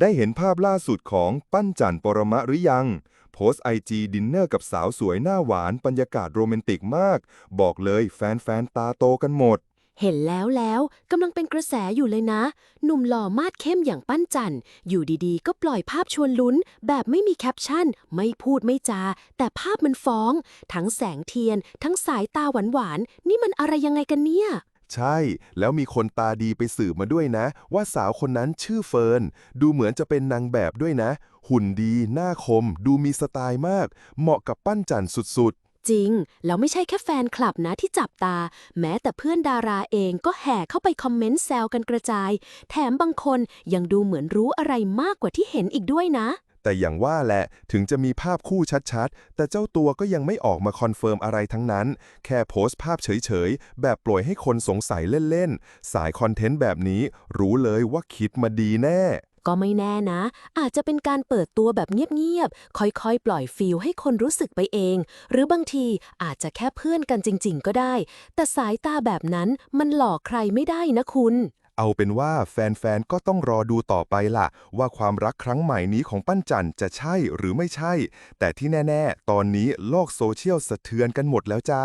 ได้เห็นภาพล่าสุดของปั้นจันปรมะหรือยัง โพสไอจีดินเนอร์กับสาวสวยหน้าหวานบรรยากาศโรแมนติกมาก บอกเลยแฟนๆ ตาโตกันหมด เห็นแล้วแล้วกำลังเป็นกระแสอยู่เลยนะ หนุ่มหล่อมาดเข้มอย่างปั้นจันอยู่ดีๆ ก็ปล่อยภาพชวนลุ้น แบบไม่มีแคปชั่น ไม่พูดไม่จา แต่ภาพมันฟ้อง ทั้งแสงเทียน ทั้งสายตาหวานๆนี่มันอะไรยังไงกันเนี่ย ใช่ แล้วมีคนตาดีไปสืบมาด้วยนะ ว่าสาวคนนั้นชื่อเฟิร์น ดูเหมือนจะเป็นนางแบบด้วยนะ หุ่นดี หน้าคม ดูมีสไตล์มาก เหมาะกับปั้นจันสุดจริง แล้วไม่ใช่แค่แฟนคลับนะที่จับตา แม้แต่เพื่อนดาราเองก็แห่เข้าไปคอมเมนต์แซวกันกระจาย แถมบางคนยังดูเหมือนรู้อะไรมากกว่าที่เห็นอีกด้วยนะ แต่อย่างว่าแหละถึงจะมีภาพคู่ชัดๆ แต่เจ้าตัวก็ยังไม่ออกมาคอนเฟิร์มอะไรทั้งนั้น แค่โพสต์ภาพเฉยๆ แบบปล่อยให้คนสงสัยเล่นๆ สายคอนเทนต์แบบนี้รู้เลยว่าคิดมาดีแน่ก็ไม่แน่นะ อาจจะเป็นการเปิดตัวแบบเงียบๆ ค่อยๆ ปล่อยฟิลให้คนรู้สึกไปเอง หรือบางทีอาจจะแค่เพื่อนกันจริงๆ ก็ได้ แต่สายตาแบบนั้นมันหลอกใครไม่ได้นะคุณ เอาเป็นว่าแฟนๆ ก็ต้องรอดูต่อไปล่ะ ว่าความรักครั้งใหม่นี้ของปั้นจันจะใช่หรือไม่ใช่ แต่ที่แน่ ๆ ตอนนี้โลกโซเชียลสะเทือนกันหมดแล้วจ้า